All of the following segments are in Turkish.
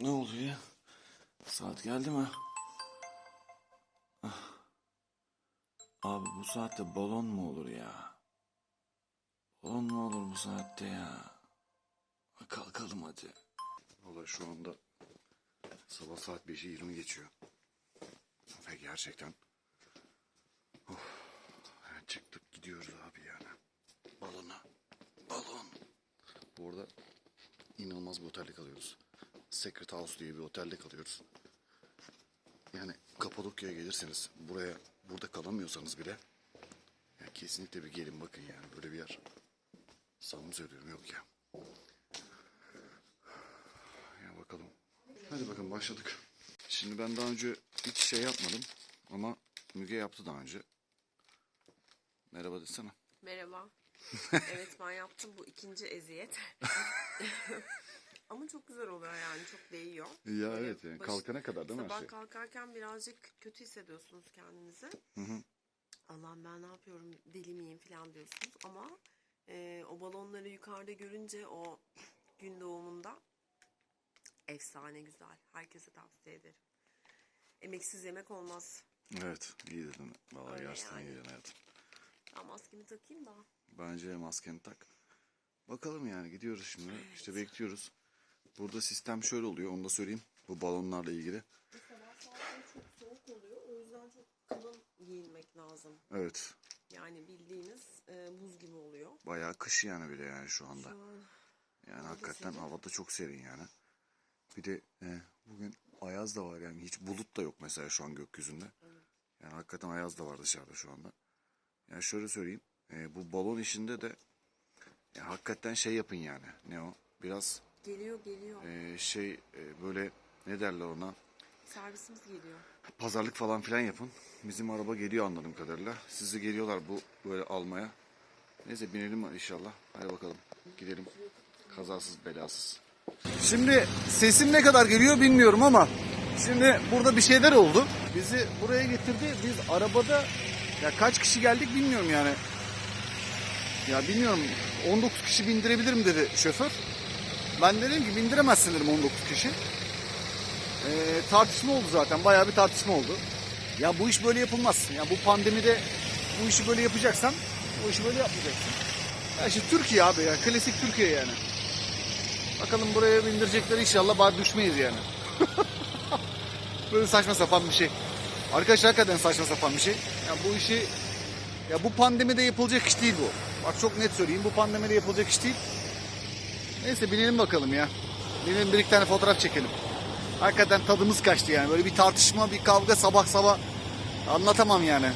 Ne oluyor? Saat geldi mi? Ah. Abi bu saatte balon mu olur ya? Balon mu olur bu saatte ya? Kalkalım hadi. Valla şu anda sabah saat 5'i 20 geçiyor. Ve gerçekten of, yani çıktık gidiyoruz abi yani. Balona. Balon. Bu arada inanılmaz bir otelde kalıyoruz. Secret House diye bir otelde kalıyoruz. Yani Kapadokya'ya gelirseniz buraya burada kalamıyorsanız bile ya kesinlikle bir gelin bakın yani böyle bir yer. Samimi söylüyorum yok ya. Ya bakalım. Hadi bakalım başladık. Şimdi ben daha önce hiç şey yapmadım ama Müge yaptı daha önce. Merhaba desene. Merhaba. evet ben yaptım bu ikinci eziyet. Oluyor yani çok değiyor. Ya Böyle evet yani baş- kalkana kadar değil mi Sabah şey? kalkarken birazcık kötü hissediyorsunuz kendinizi. Allah'ım ben ne yapıyorum deli miyim falan diyorsunuz ama e, o balonları yukarıda görünce o gün doğumunda efsane güzel. Herkese tavsiye ederim. Emeksiz yemek olmaz. Evet iyi dedin. Vallahi gerçekten iyi yani. dedin hayatım. Ben maskemi takayım da. Bence maskeni tak. Bakalım yani gidiyoruz şimdi. İşte bekliyoruz. Burada sistem şöyle oluyor onu da söyleyeyim. Bu balonlarla ilgili. Sabah saatleri çok soğuk oluyor. O yüzden çok kalın giyinmek lazım. Evet. Yani bildiğiniz e, buz gibi oluyor. Bayağı kış yani bile yani şu anda. Şu an Yani hakikaten havada çok serin yani. Bir de e, bugün ayaz da var yani hiç bulut da yok mesela şu an gökyüzünde. Yani hakikaten ayaz da var dışarıda şu anda. Yani şöyle söyleyeyim e, bu balon işinde de ya hakikaten şey yapın yani ne o biraz geliyor geliyor. e, şey e, böyle ne derler ona Servisimiz geliyor. pazarlık falan filan yapın. Bizim araba geliyor anladığım kadarıyla. Sizi geliyorlar bu böyle almaya. Neyse binelim inşallah. Hadi bakalım gidelim. Kazasız belasız. Şimdi sesim ne kadar geliyor bilmiyorum ama şimdi burada bir şeyler oldu. Bizi buraya getirdi. Biz arabada ya kaç kişi geldik bilmiyorum yani. Ya bilmiyorum 19 kişi bindirebilirim dedi şoför. Ben dedim ki bindiremezsin dedim 19 kişi. Ee, tartışma oldu zaten. Bayağı bir tartışma oldu. Ya bu iş böyle yapılmaz. Ya bu pandemide bu işi böyle yapacaksan bu işi böyle yapmayacaksın. Ya işte Türkiye abi ya. Klasik Türkiye yani. Bakalım buraya bindirecekler inşallah bari düşmeyiz yani. böyle saçma sapan bir şey. Arkadaşlar hakikaten saçma sapan bir şey. Ya bu işi ya bu pandemide yapılacak iş değil bu. Bak çok net söyleyeyim bu pandemide yapılacak iş değil. Neyse binelim bakalım ya. Binelim bir iki tane fotoğraf çekelim. Hakikaten tadımız kaçtı yani. Böyle bir tartışma, bir kavga sabah sabah anlatamam yani.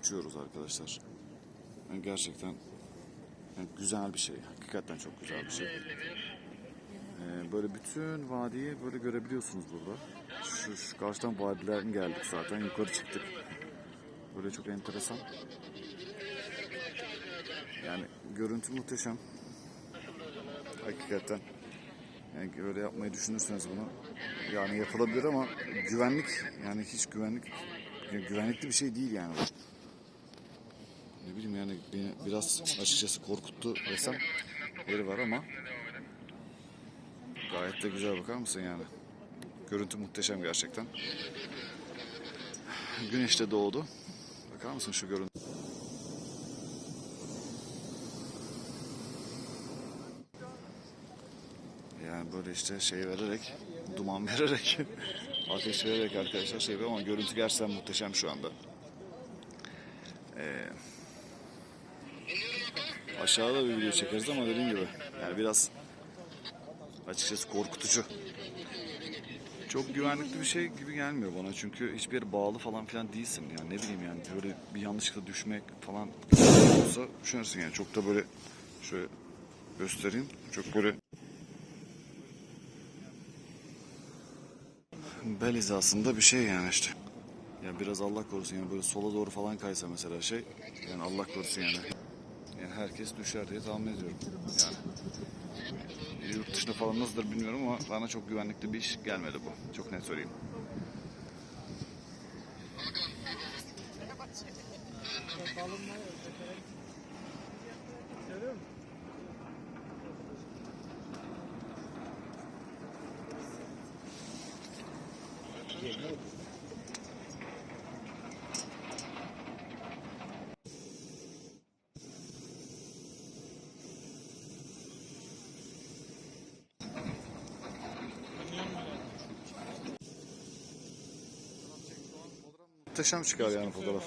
Uçuyoruz arkadaşlar. Yani gerçekten yani güzel bir şey. Hakikaten çok güzel bir şey. Ee, böyle bütün vadiyi böyle görebiliyorsunuz burada. Şu, şu karşıdan vadilerden geldik zaten. Yukarı çıktık. Böyle çok enteresan. Yani görüntü muhteşem. Hakikaten. Yani öyle yapmayı düşünürseniz bunu yani yapılabilir ama güvenlik yani hiç güvenlik ya güvenlikli bir şey değil yani. Ne bileyim yani beni biraz açıkçası korkuttu desem yeri var ama gayet de güzel bakar mısın yani. Görüntü muhteşem gerçekten. Güneş de doğdu. Bakar mısın şu görüntü? Yani böyle işte şey vererek, duman vererek, ateş vererek arkadaşlar şey yapıyor ama görüntü gerçekten muhteşem şu anda. Ee, aşağıda bir video çekeriz ama dediğim gibi yani biraz açıkçası korkutucu. Çok güvenlikli bir şey gibi gelmiyor bana çünkü hiçbir yere bağlı falan filan değilsin yani ne bileyim yani böyle bir yanlışlıkla düşmek falan olsa düşünürsün yani çok da böyle şöyle göstereyim çok böyle bel hizasında bir şey yani işte. Ya biraz Allah korusun yani böyle sola doğru falan kaysa mesela şey yani Allah korusun yani. Herkes düşer diye tahmin ediyorum yani. Yurt dışında falan nasıldır bilmiyorum ama bana çok güvenlikli bir iş gelmedi bu. Çok net söyleyeyim. Muhteşem çıkar yani fotoğraf.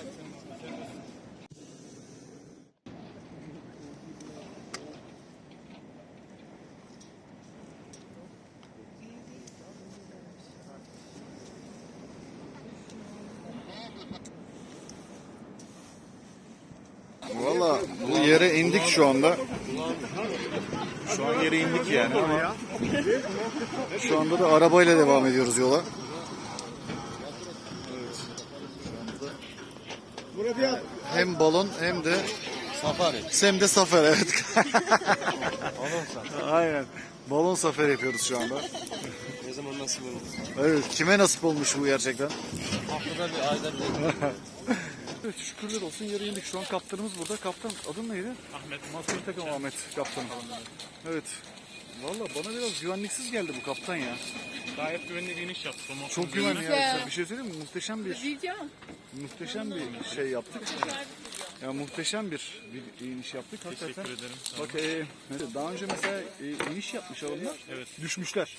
Valla bu yere indik şu anda. Şu an yere indik yani ama şu anda da arabayla devam ediyoruz yola. Hem balon hem de Safari. hem de safer evet. Aynen. Balon safer yapıyoruz şu anda. Ne zaman nasıl olur? Evet, kime nasip olmuş bu gerçekten? Haftada bir ayda bir. Evet, şükürler olsun yere indik. Şu an kaptanımız burada. Kaptan adın neydi? Ahmet. Maskeli takım Ahmet kaptanım. Evet. Valla bana biraz güvenliksiz geldi bu kaptan ya. Gayet güvenli bir iniş yaptık. Promosyon Çok güvenli ya. Bir şey söyleyeyim mi? Muhteşem bir muhteşem bir şey yaptık. Ya muhteşem bir, bir iniş yaptık hakikaten. Teşekkür ederim. Sağ olun. Bak e, daha önce mesela e, iniş yapmış adamlar. Evet. Düşmüşler.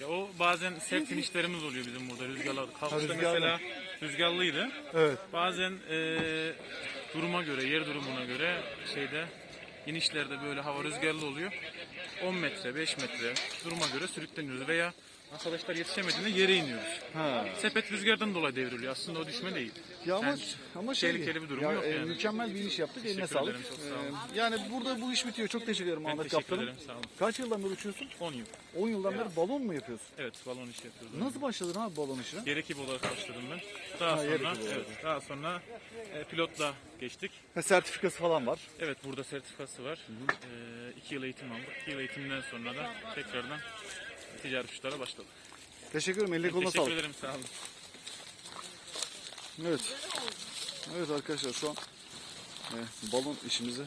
Ya o bazen sert inişlerimiz oluyor bizim burada rüzgarlar. Kalkışta rüzgarlı. mesela rüzgarlıydı. Evet. Bazen e, duruma göre, yer durumuna göre şeyde inişlerde böyle hava rüzgarlı oluyor. 10 metre, 5 metre duruma göre sürükleniyoruz veya arkadaşlar yetişemediğinde yere iniyoruz. Ha. Sepet rüzgardan dolayı devriliyor. Aslında o düşme değil. Ya ama, Yani ama şey, tehlikeli bir durum ya, yok e, yani. Mükemmel bir iniş yaptık. Eline Teşekkür sağlık. ederim, çok sağ olun. Ee, yani burada bu iş bitiyor. Çok teşekkür ederim Ben Ahmet teşekkür Kaptanım. ederim. Sağ olun. Kaç yıldan beri uçuyorsun? 10 yıl. 10 yıldan beri balon mu yapıyorsun? Evet balon işi yapıyoruz. Nasıl başladın abi balon işine? Yer ekibi olarak başladım ben. Daha Ha, sonra ekibi evet, daha sonra e, pilotla geçtik. Ha, sertifikası falan var. Evet burada sertifikası var. 2 yıl eğitim aldık. 2 yıl eğitimden sonra da tekrardan ticari uçuşlara başladık. Teşekkür ederim. Eline koluna Teşekkür sağlık. ederim sağ olun. Evet. Evet arkadaşlar şu an e, balon işimizi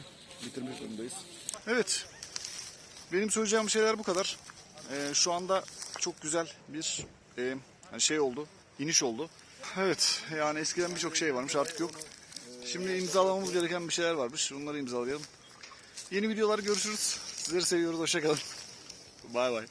bitirmek durumdayız. Evet. Benim söyleyeceğim şeyler bu kadar. E, şu anda çok güzel bir e, hani şey oldu. iniş oldu. Evet. Yani eskiden birçok şey varmış artık yok. Şimdi imzalamamız gereken bir şeyler varmış. Onları imzalayalım. Yeni videolar görüşürüz. Sizleri seviyoruz. Hoşçakalın. Bay bay.